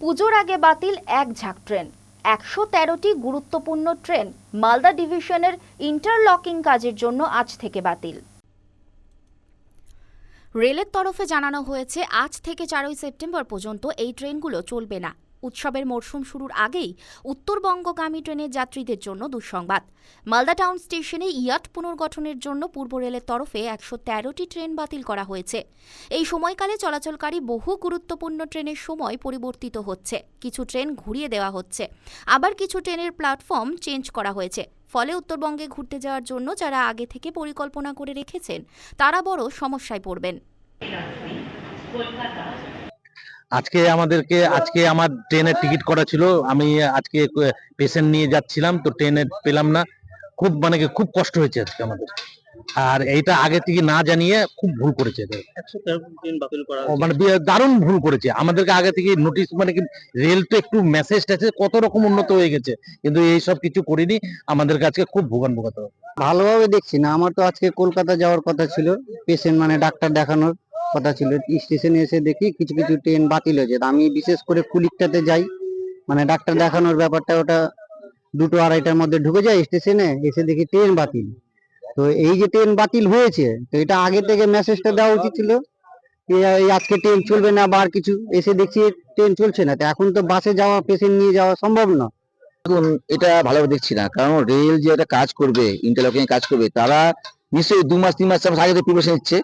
পুজোর আগে বাতিল এক ঝাঁক ট্রেন। একশো তেরোটি গুরুত্বপূর্ণ ট্রেন মালদা ডিভিশনের ইন্টারলকিং কাজের জন্য আজ থেকে বাতিল। রেলের তরফে জানানো হয়েছে, আজ থেকে চারই সেপ্টেম্বর পর্যন্ত এই ট্রেনগুলো চলবে না। উৎসবের মরশুম শুরুর আগেই উত্তরবঙ্গগামী ট্রেনের যাত্রীদের জন্য দুঃসংবাদ। মালদা টাউন স্টেশনে ইয়াট পুনর্গঠনের জন্য পূর্ব রেলের তরফে একশো তেরোটি ট্রেন বাতিল করা হয়েছে। এই সময়কালে চলাচলকারী বহু গুরুত্বপূর্ণ ট্রেনের সময় পরিবর্তিত হচ্ছে। কিছু ট্রেন ঘুরিয়ে দেওয়া হচ্ছে। আবার কিছু ট্রেনের প্ল্যাটফর্ম চেঞ্জ করা হয়েছে। ফলে উত্তরবঙ্গে ঘুরতে যাওয়ার জন্য যারা আগে থেকে পরিকল্পনা করে রেখেছেন, তারা বড় সমস্যায় পড়বেন। আজকে আমাদেরকে আজকে আমার ট্রেনের টিকিট করা ছিল। আমি আজকে পেশেন্ট নিয়ে যাচ্ছিলাম তো ট্রেনে পেলাম না। খুব মানে কি খুব কষ্ট হয়েছে আজকে আমাদের। আর এইটা আগে থেকে না জানিয়ে খুব ভুল করেছে মানে দারুণ ভুল করেছে। আমাদেরকে আগে থেকে নোটিশ মানে কি রেল তো একটু মেসেজ টেসেজ কত রকম উন্নত হয়ে গেছে। কিন্তু এই সব কিছু করিনি। আমাদের কাছে খুব ভোগান ভোগাতে হবে। ভালোভাবে দেখছি না। আমার তো আজকে কলকাতা যাওয়ার কথা ছিল। পেশেন্ট মানে ডাক্তার দেখানোর। কথা ছিল। স্টেশনে এসে দেখি কিছু কিছু ট্রেন বাতিল হয়েছে। তা আমি বিশেষ করে কুলিকটাতে যাই। মানে ডাক্তার দেখানোর ব্যাপারটা ওটা দুটো আড়াইটার মধ্যে ঢুকে যায় স্টেশনে এসে দেখি ট্রেন বাতিল। তো এই যে ট্রেন বাতিল হয়েছে, তো এটা আগে থেকে মেসেজটা দেওয়া উচিত ছিল আজকে ট্রেন চলবে না বা আর কিছু। এসে দেখছি ট্রেন চলছে না। তো এখন তো বাসে যাওয়া পেশেন্ট নিয়ে যাওয়া সম্ভব না এটা ভালোভাবে দেখছি না। কারণ রেল যে একটা কাজ করবে ইন্টারলকিং কাজ করবে, তারা নিশ্চয়ই দু মাস, তিন মাস আগে থেকে প্রিপারেশন নিচ্ছে।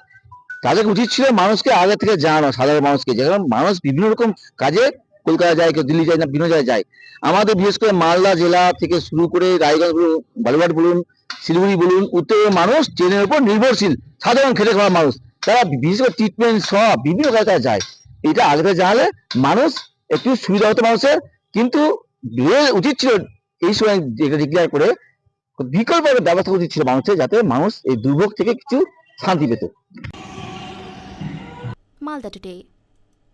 তাদের উচিত ছিল মানুষকে আগে থেকে জানানো, সাধারণ মানুষকে যে মানুষ বিভিন্ন রকম কাজে কলকাতা যায়, কেউ দিল্লি যায় না, বিভিন্ন জায়গায় যায়। আমাদের বিশেষ করে মালদা জেলা থেকে শুরু করে রায়গঞ্জ বলুন, বালুরঘাট বলুন, শিলিগুড়ি বলুন উত্তরের মানুষ ট্রেনের উপর নির্ভরশীল, সাধারণ খেটে খাওয়া মানুষ। তারা বিশেষ করে ট্রিটমেন্ট সব বিভিন্ন জায়গায় যায়। এটা আগে থেকে জানালে মানুষ একটু সুবিধা হতো মানুষের, কিন্তু উচিত ছিল এই সময় ডিক্লেয়ার করে, বিকল্প ব্যবস্থা উচিত ছিল মানুষের, যাতে মানুষ এই দুর্ভোগ থেকে কিছু শান্তি পেত। মালদা টুডে